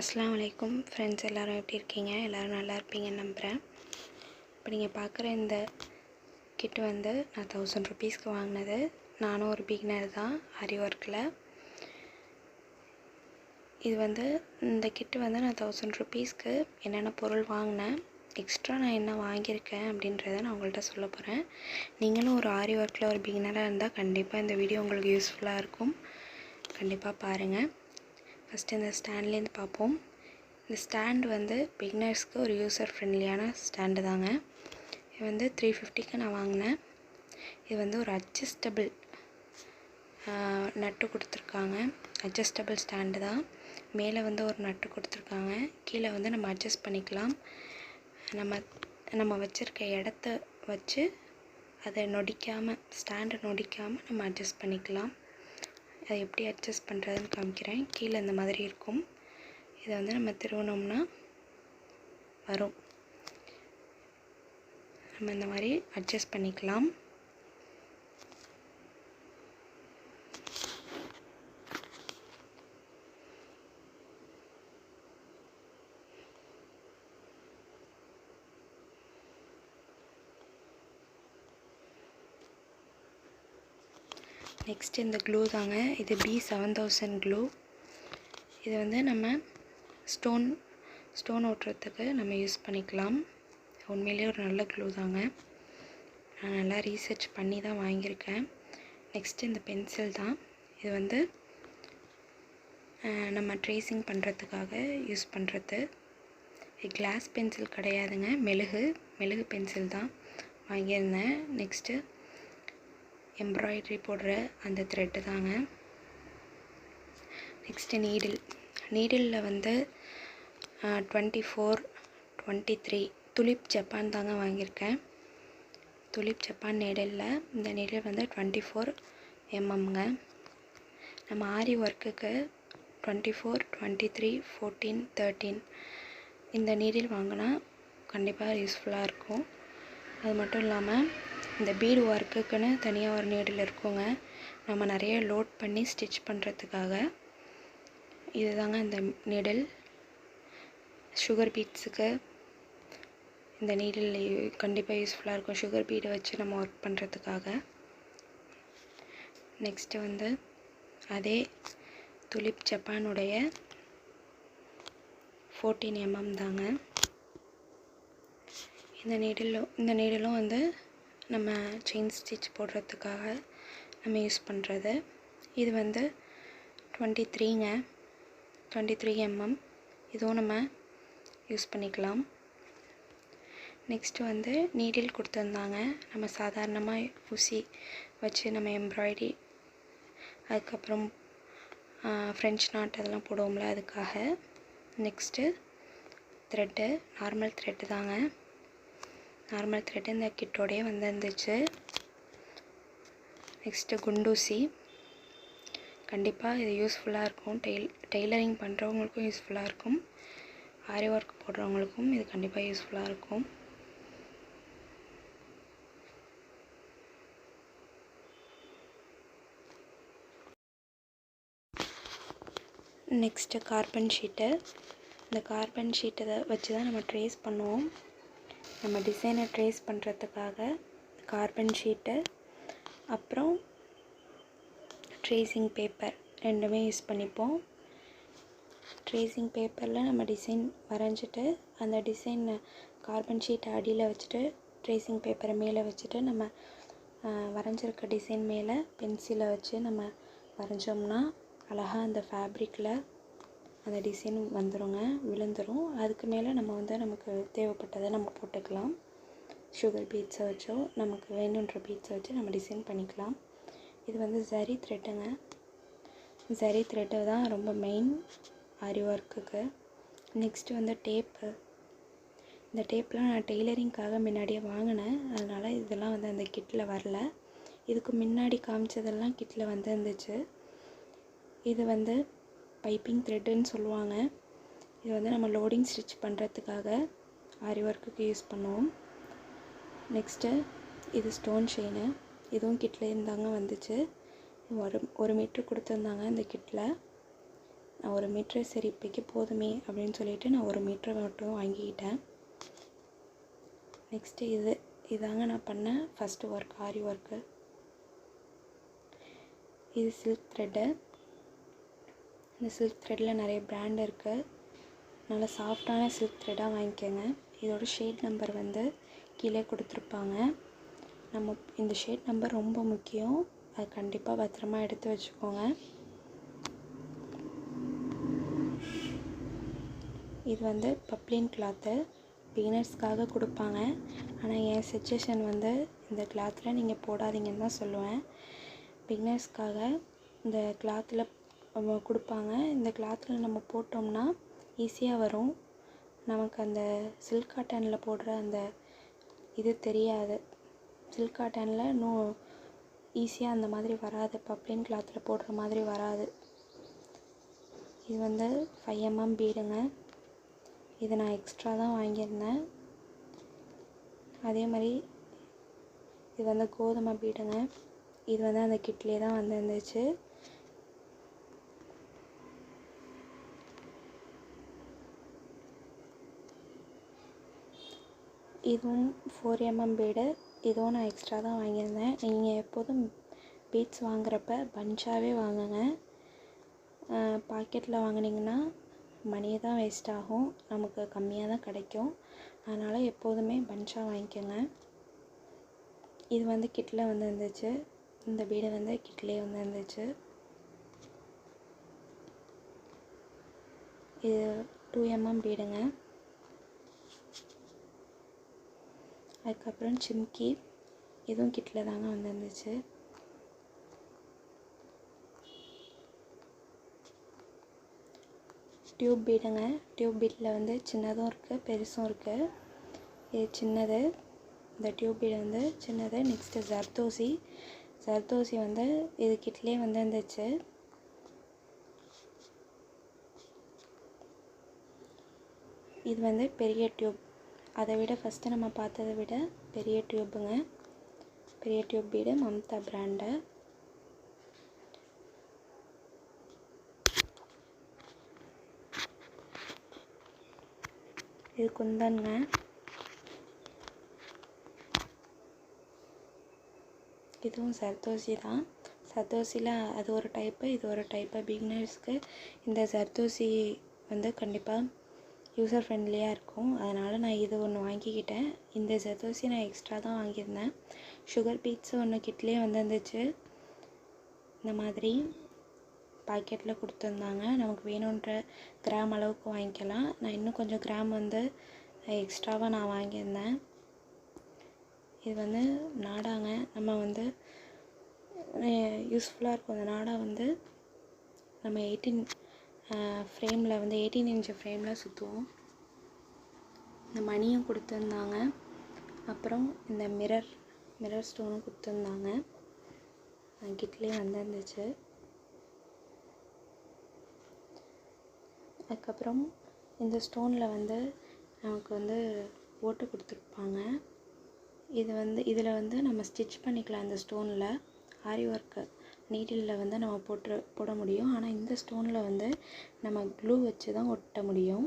அஸ்லாம் வலைக்கும் ஃப்ரெண்ட்ஸ் எல்லோரும் எப்படி இருக்கீங்க? எல்லோரும் நல்லா இருப்பீங்கன்னு நம்புகிறேன் இப்போ நீங்கள் பார்க்குற இந்த கிட் வந்து நான் தௌசண்ட் ருபீஸ்க்கு வாங்கினது. நானும் ஒரு பிகினர் தான் ஹரி ஒர்க்கில் இது வந்து இந்த கிட்டு வந்து நான் தௌசண்ட் ருபீஸ்க்கு என்னென்ன பொருள் வாங்கினேன் எக்ஸ்ட்ரா நான் என்ன வாங்கியிருக்கேன் அப்படின்றத நான் உங்கள்கிட்ட சொல்ல போகிறேன் நீங்களும் ஒரு ஆரி ஒர்க்கில் ஒரு பிகினராக இருந்தால் கண்டிப்பாக இந்த வீடியோ உங்களுக்கு யூஸ்ஃபுல்லாக இருக்கும். கண்டிப்பாக பாருங்கள் ஃபஸ்ட்டு இந்த ஸ்டாண்ட்லேருந்து பார்ப்போம் இந்த ஸ்டாண்ட் வந்து பிக்னர்ஸ்க்கு ஒரு யூசர் ஃப்ரெண்ட்லியான ஸ்டாண்டு தாங்க. இது வந்து த்ரீ ஃபிஃப்டிக்கு நான் வாங்கினேன். இது வந்து ஒரு அட்ஜஸ்டபிள் நட்டு கொடுத்துருக்காங்க. அட்ஜஸ்டபிள் ஸ்டாண்டு தான். மேலே வந்து ஒரு நட்டு கொடுத்துருக்காங்க. கீழே வந்து நம்ம அட்ஜஸ்ட் பண்ணிக்கலாம். நம்ம நம்ம வச்சுருக்க இடத்த வச்சு அதை நொடிக்காமல் ஸ்டாண்டை நொடிக்காமல் நம்ம அட்ஜஸ்ட் பண்ணிக்கலாம். அதை எப்படி அட்ஜஸ்ட் பண்ணுறதுன்னு காமிக்கிறேன். கீழே இந்த மாதிரி இருக்கும். இதை வந்து நம்ம திருவனோம்னா வரும். நம்ம இந்த மாதிரி அட்ஜஸ்ட் பண்ணிக்கலாம். நெக்ஸ்ட் இந்த க்ளோ தாங்க. இது பி செவன் தௌசண்ட் க்ளோ. இது வந்து நம்ம ஸ்டோன் ஸ்டோன் ஓட்டுறதுக்கு நம்ம யூஸ் பண்ணிக்கலாம். உண்மையிலேயே ஒரு நல்ல க்ளோ தாங்க. நான் நல்லா ரீசர்ச் பண்ணி தான் வாங்கியிருக்கேன். நெக்ஸ்ட் இந்த பென்சில் தான். இது வந்து நம்ம ட்ரேசிங் பண்ணுறதுக்காக யூஸ் பண்ணுறது இது கிளாஸ் பென்சில் கிடையாதுங்க. மெழுகு மெழுகு பென்சில் தான் வாங்கியிருந்தேன். நெக்ஸ்ட்டு எம்ப்ராய்டரி போடுற அந்த த்ரெட்டு தாங்க. நெக்ஸ்ட்டு நீடில் நீடிலில் வந்து twenty four twenty three Tulip Japan தாங்க வாங்கியிருக்கேன். துலிப் ஜப்பான் நீடலில் இந்த நீடில் வந்து டுவெண்ட்டி ஃபோர் எம்எம்ங்க நம்ம ஆரி ஒர்க்குக்கு twenty four twenty three fourteen thirteen இந்த நீடில் வாங்கினா கண்டிப்பாக யூஸ்ஃபுல்லாக இருக்கும். அது மட்டும் இல்லாமல் இந்த பீடு ஒர்க்குக்குன்னு தனியாக ஒரு நீடில் இருக்குங்க. நம்ம நிறைய லோட் பண்ணி ஸ்டிச் பண்ணுறதுக்காக இதுதாங்க இந்த நீடில் சுகர் பீட்ஸுக்கு இந்த நீடில் கண்டிப்பாக யூஸ்ஃபுல்லாக இருக்கும். சுகர் பீடை வச்சு நம்ம ஒர்க் பண்ணுறதுக்காக நெக்ஸ்ட்டு வந்து அதே துலிப் ஜப்பானுடைய ஃபோர்டீன் எம்எம் தாங்க. இந்த நீடிலும் இந்த நீடிலும் வந்து நம்ம செயின் ஸ்டிச் போடுறதுக்காக நம்ம யூஸ் பண்ணுறது இது வந்து டுவெண்ட்டி த்ரீங்க டுவெண்ட்டி த்ரீ எம்எம் இதுவும் நம்ம யூஸ் பண்ணிக்கலாம். நெக்ஸ்ட்டு வந்து நீடில் கொடுத்துருந்தாங்க. நம்ம சாதாரணமாக ஊசி வச்சு நம்ம எம்ப்ராய்டரி அதுக்கப்புறம் ஃப்ரெஞ்ச் நாட் அதெல்லாம் போடுவோம்ல அதுக்காக. நெக்ஸ்ட்டு த்ரெட்டு நார்மல் த்ரெட்டு தாங்க. நார்மல் த்ரெட்டு இந்த கிட்டோடையே வந்துருந்துச்சு. நெக்ஸ்ட்டு குண்டூசி. கண்டிப்பாக இது யூஸ்ஃபுல்லாக இருக்கும். டெய்ல் டெய்லரிங் பண்ணுறவங்களுக்கும் யூஸ்ஃபுல்லாக இருக்கும். ஆரி ஒர்க் போடுறவங்களுக்கும் இது கண்டிப்பாக யூஸ்ஃபுல்லாக இருக்கும். நெக்ஸ்ட்டு கார்பன் ஷீட்டு இந்த கார்பன் ஷீட்டை வச்சு தான் நம்ம ட்ரேஸ் பண்ணுவோம். நம்ம டிசைனை ட்ரேஸ் பண்ணுறதுக்காக கார்பன் ஷீட்டு அப்புறம் ட்ரேசிங் பேப்பர் ரெண்டுமே யூஸ் பண்ணிப்போம். ட்ரேசிங் பேப்பரில் நம்ம டிசைன் வரைஞ்சிட்டு அந்த டிசைனை கார்பன் ஷீட்டை அடியில் வச்சுட்டு ட்ரேசிங் பேப்பரை மேலே வச்சுட்டு நம்ம வரைஞ்சிருக்க டிசைன் மேலே பென்சிலை வச்சு நம்ம வரைஞ்சோம்னா அழகாக அந்த ஃபேப்ரிக்கில் அந்த டிசைன் வந்துடுங்க விழுந்துடும் அதுக்கு மேலே நம்ம வந்து நமக்கு தேவைப்பட்டதை நம்ம போட்டுக்கலாம். சுகர் பீட்ஸை வச்சோ நமக்கு வேணுன்ற பீட்ஸை வச்சு நம்ம டிசைன் பண்ணிக்கலாம். இது வந்து ஜரி த்ரெட்டுங்க ஜரி த்ரெட்டு தான் ரொம்ப மெயின் ஆரி ஒர்க்குக்கு நெக்ஸ்ட்டு வந்து டேப்பு இந்த டேப்லாம் நான் டெய்லரிங்க்காக முன்னாடியே வாங்கினேன். அதனால் இதெல்லாம் வந்து அந்த கிட்டில் வரல. இதுக்கு முன்னாடி காமிச்சதெல்லாம் கிட்டில் வந்து இருந்துச்சு. இது வந்து பைப்பிங் த்ரெட்டுன்னு சொல்லுவாங்க. இது வந்து நம்ம லோடிங் ஸ்டிச் பண்ணுறதுக்காக ஆரி ஒர்க்குக்கு யூஸ் பண்ணுவோம். நெக்ஸ்ட்டு இது ஸ்டோன் செயினு இதுவும் கிட்டில் இருந்தாங்க வந்துச்சு. ஒரு ஒரு மீட்ரு கொடுத்துருந்தாங்க இந்த கிட்டில் நான் ஒரு மீட்ரு சரி இப்போக்கி போதுமே அப்படின்னு சொல்லிட்டு நான் ஒரு மீட்ரு மட்டும் வாங்கிக்கிட்டேன். நெக்ஸ்ட்டு இது இதாங்க நான் பண்ண ஃபஸ்ட்டு ஒர்க் ஆரி ஒர்க்கு இது சில்க் த்ரெட்டு இந்த சில்க் த்ரெட்டில் நிறைய பிராண்ட் இருக்குது நல்லா சாஃப்டான சில்க் த்ரெட்டாக வாங்கிக்கோங்க. இதோட ஷேட் நம்பர் வந்து கீழே கொடுத்துருப்பாங்க. நம்ம இந்த ஷேட் நம்பர் ரொம்ப முக்கியம். அது கண்டிப்பாக பத்திரமா எடுத்து வச்சுக்கோங்க. இது வந்து பப்ளின் கிளாத்து பிகினர்ஸ்க்காக கொடுப்பாங்க. ஆனால் என் சுச்சுவேஷன் வந்து இந்த கிளாத்தில் நீங்கள் போடாதீங்கன்னு தான் சொல்லுவேன். பிகினர்ஸ்க்காக இந்த கிளாத்தில் கொடுப்பாங்க. இந்த கிளாத்தில் நம்ம போட்டோம்னா ஈஸியாக வரும். நமக்கு அந்த சில்க் காட்டனில் போடுற அந்த இது தெரியாது. சில்க் காட்டனில் இன்னும் ஈஸியாக அந்த மாதிரி வராது. பப்ளின் கிளாத்தில் போடுற மாதிரி வராது. இது வந்து ஃபைவ் எம்எம் பீடுங்க. இது நான் எக்ஸ்ட்ரா தான் வாங்கியிருந்தேன். அதே மாதிரி இது வந்து கோதுமை பீடுங்க. இது வந்து அந்த கிட்லேயே தான் வந்துருந்துச்சு. இதுவும் ஃபோர் எம்எம் பீடு இதுவும் நான் எக்ஸ்ட்ரா தான் வாங்கியிருந்தேன். நீங்கள் எப்போதும் பீட்ஸ் வாங்குறப்ப பஞ்சாகவே வாங்குங்க. பாக்கெட்டில் வாங்கினீங்கன்னா மணி தான் வேஸ்ட் ஆகும். நமக்கு கம்மியாக தான் கிடைக்கும். அதனால் எப்போதுமே பஞ்சாக வாங்கிக்கோங்க. இது வந்து கிட்டில் வந்து இருந்துச்சு. இந்த பீடு வந்து கிட்லேயே வந்து இருந்துச்சு. இது டூ எம்எம் பீடுங்க அதுக்கப்புறம் சிம்கி. இதுவும் கிட்டில் தாங்க வந்துருந்துச்சு. டியூப் பீடுங்க. டியூப் பீட்டில் வந்து சின்னதும் இருக்குது பெருசும் இருக்குது இது சின்னது. இந்த டியூப் பீடு வந்து சின்னது. நெக்ஸ்ட்டு ஜர்தோசி ஜர்தோசி வந்து இது கிட்லேயே வந்து இருந்துச்சு இது வந்து பெரிய டியூப். அதை விட ஃபஸ்ட்டு நம்ம பார்த்ததை விட பெரிய டியூப்புங்க பெரிய டியூப் பீடு மம்தா பிராண்டு இது குந்தன்ங்க. இதுவும் சர்தோசி தான். சர்தோசியில் அது ஒரு டைப்பு இது ஒரு டைப்பு பிகினர்ஸ்க்கு இந்த சர்தோசி வந்து கண்டிப்பாக யூசர் ஃப்ரெண்ட்லியாக இருக்கும். அதனால் நான் இது ஒன்று வாங்கிக்கிட்டேன். இந்த ஜர்தோசி நான் எக்ஸ்ட்ரா தான் வாங்கியிருந்தேன். சுகர் பீட்ஸு ஒன்று கிட்லேயே வந்துருந்துச்சு. இந்த மாதிரி பாக்கெட்டில் கொடுத்துருந்தாங்க. நமக்கு வேணுன்ற கிராம் அளவுக்கு வாங்கிக்கலாம். நான் இன்னும் கொஞ்சம் கிராம் வந்து எக்ஸ்ட்ராவாக நான் வாங்கியிருந்தேன். இது வந்து நாடாங்க. நம்ம வந்து யூஸ்ஃபுல்லாக இருக்கும். அந்த நாடா வந்து நம்ம எயிட்டீன் ஃப்ரேமில் வந்து எயிட்டீன் இன்ச்சு ஃப்ரேமில் சுற்றுவோம் இந்த மணியும் கொடுத்துருந்தாங்க. அப்புறம் இந்த மிரர் மிரர் ஸ்டோனும் கொடுத்துருந்தாங்க. கிட்லேயே வந்துருந்துச்சு. அதுக்கப்புறம் இந்த ஸ்டோனில் வந்து நமக்கு வந்து ஓட்டு கொடுத்துருப்பாங்க. இது வந்து இதில் வந்து நம்ம ஸ்டிச் பண்ணிக்கலாம் இந்த ஸ்டோனில். ஆரி ஒர்க்கு. நீடிலில் வந்து நம்ம போட்டு போட முடியும். ஆனால் இந்த ஸ்டோனில் வந்து நம்ம க்ளூ வச்சு தான் ஒட்ட முடியும்.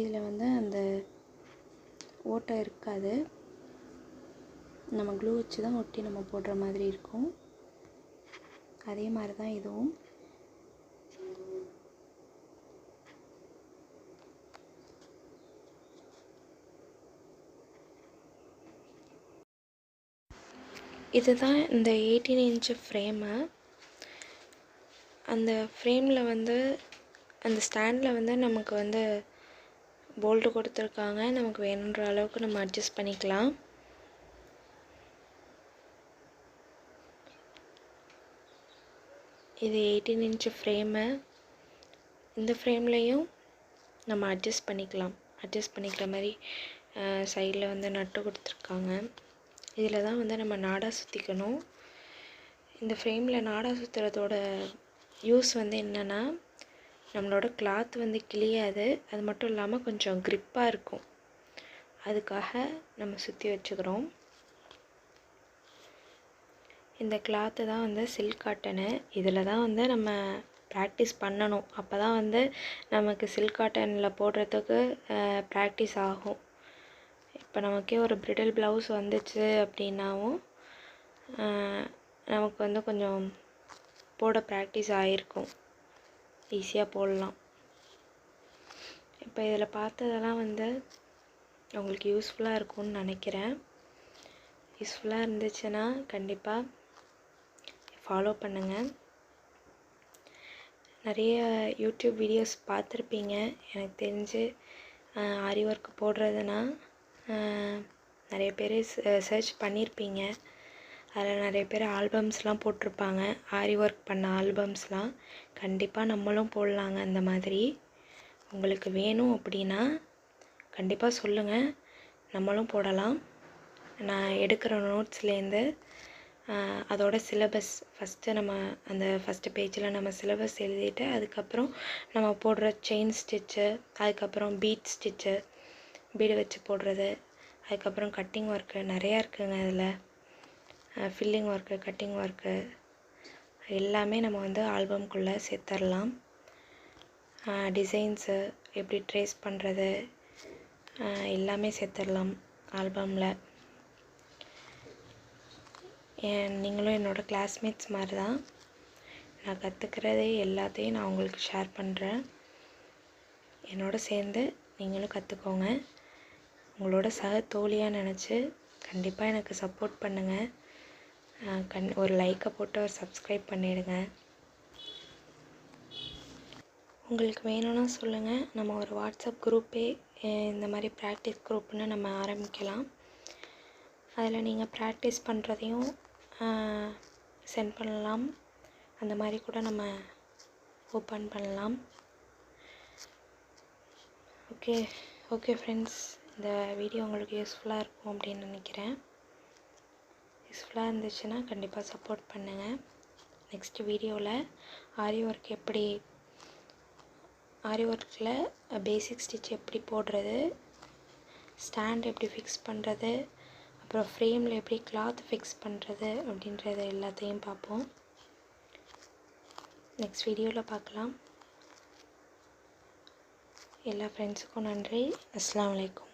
இதில் வந்து அந்த ஓட்டை இருக்காது. நம்ம க்ளூ வச்சு தான் ஒட்டி நம்ம போடுற மாதிரி இருக்கும். அதே மாதிரி தான் இதுவும். இதுதான் இந்த எயிட்டீன் இன்ச்சு ஃப்ரேமு அந்த ஃப்ரேமில் வந்து அந்த ஸ்டாண்டில் வந்து நமக்கு வந்து போல்ட்டு கொடுத்துருக்காங்க. நமக்கு வேணுன்ற அளவுக்கு நம்ம அட்ஜஸ்ட் பண்ணிக்கலாம். இது எயிட்டீன் இன்ச்சு ஃப்ரேமு இந்த ஃப்ரேம்லேயும் நம்ம அட்ஜஸ்ட் பண்ணிக்கலாம். அட்ஜஸ்ட் பண்ணிக்கிற மாதிரி சைடில் வந்து நட்டு கொடுத்துருக்காங்க. இதில் தான் வந்து நம்ம நாடா சுற்றிக்கணும் இந்த ஃப்ரேமில் நாடா சுற்றுறதோட யூஸ் வந்து என்னென்னா நம்மளோட கிளாத் வந்து கிளியாது அது மட்டும் இல்லாமல் கொஞ்சம் க்ரிப்பாக இருக்கும். அதுக்காக நம்ம சுற்றி வச்சுக்கிறோம். இந்த கிளாத்து தான் வந்து சில்க் காட்டனு இதில் தான் வந்து நம்ம ப்ராக்டிஸ் பண்ணணும். அப்போ தான் வந்து நமக்கு சில்க் காட்டனில் போடுறதுக்கு ப்ராக்டிஸ் ஆகும். இப்போ நமக்கே ஒரு பிரிடில் ப்ளவுஸ் வந்துச்சு அப்படின்னாவும் நமக்கு வந்து கொஞ்சம் போட ப்ராக்டிஸ் ஆகிருக்கும் ஈஸியாக போடலாம். இப்போ இதில் பார்த்ததெல்லாம் வந்து உங்களுக்கு யூஸ்ஃபுல்லாக இருக்கும்னு நினைக்கிறேன். யூஸ்ஃபுல்லாக இருந்துச்சுன்னா கண்டிப்பாக ஃபாலோ பண்ணுங்கள் நிறைய யூடியூப் வீடியோஸ் பார்த்துருப்பீங்க. எனக்கு தெரிஞ்சு ஆரி ஒர்க் போடுறதுனா நிறைய பேர் சர்ச் பண்ணியிருப்பீங்க அதில் நிறைய பேர் ஆல்பம்ஸ்லாம் போட்டிருப்பாங்க. ஆரி ஒர்க் பண்ண ஆல்பம்ஸ்லாம் கண்டிப்பாக நம்மளும் போடலாங்க அந்த மாதிரி. உங்களுக்கு வேணும் அப்படின்னா கண்டிப்பாக சொல்லுங்கள் நம்மளும் போடலாம். நான் எடுக்கிற நோட்ஸ்லேருந்து அதோட சிலபஸ் ஃபஸ்ட்டு நம்ம அந்த ஃபஸ்ட்டு பேஜில் நம்ம சிலபஸ் எழுதிட்டு அதுக்கப்புறம் நம்ம போடுற செயின் ஸ்டிச்சு அதுக்கப்புறம் பீட் ஸ்டிச்சு பீடு வச்சு போடுறது. அதுக்கப்புறம் கட்டிங் ஒர்க்கு நிறையா இருக்குங்க அதில் ஃபில்லிங் ஒர்க்கு கட்டிங் ஒர்க்கு எல்லாமே நம்ம வந்து ஆல்பம்குள்ளே சேர்த்துடலாம் டிசைன்ஸு எப்படி ட்ரேஸ் பண்ணுறது எல்லாமே சேர்த்துடலாம் ஆல்பமில் நீங்களும் என்னோடய கிளாஸ்மேட்ஸ் மாதிரி தான் நான் கற்றுக்கிறதே எல்லாத்தையும் நான் உங்களுக்கு ஷேர் பண்ணுறேன் என்னோட சேர்ந்து நீங்களும் கற்றுக்கோங்க உங்களோட சக தோழியாக நினச்சி கண்டிப்பாக எனக்கு சப்போர்ட் பண்ணுங்கள் கண் ஒரு லைக்கை போட்டு ஒரு சப்ஸ்கிரைப் பண்ணிவிடுங்க உங்களுக்கு வேணும்னா சொல்லுங்கள் நம்ம ஒரு வாட்ஸ்அப் குரூப்பே இந்த மாதிரி ப்ராக்டிஸ் குரூப்னு நம்ம ஆரம்பிக்கலாம். அதில் நீங்கள் ப்ராக்டிஸ் பண்ணுறதையும் சென்ட் பண்ணலாம். அந்த மாதிரி கூட நம்ம ஓப்பன் பண்ணலாம். ஓகே ஓகே ஃப்ரெண்ட்ஸ் இந்த வீடியோ உங்களுக்கு யூஸ்ஃபுல்லாக இருக்கும் அப்படின்னு நினைக்கிறேன். யூஸ்ஃபுல்லாக இருந்துச்சுன்னா கண்டிப்பாக சப்போர்ட் பண்ணுங்கள் நெக்ஸ்ட் வீடியோவில் ஆரி ஒர்க் எப்படி ஆரி ஒர்க்கில் பேசிக் ஸ்டிச் எப்படி போடுறது ஸ்டாண்ட் எப்படி ஃபிக்ஸ் பண்ணுறது அப்புறம் ஃப்ரேமில் எப்படி கிளாத் ஃபிக்ஸ் பண்ணுறது அப்படின்றத எல்லாத்தையும் பார்ப்போம். நெக்ஸ்ட் வீடியோவில் பார்க்கலாம். எல்லா ஃப்ரெண்ட்ஸுக்கும் நன்றி. அஸ்லாம் அலைக்கும்.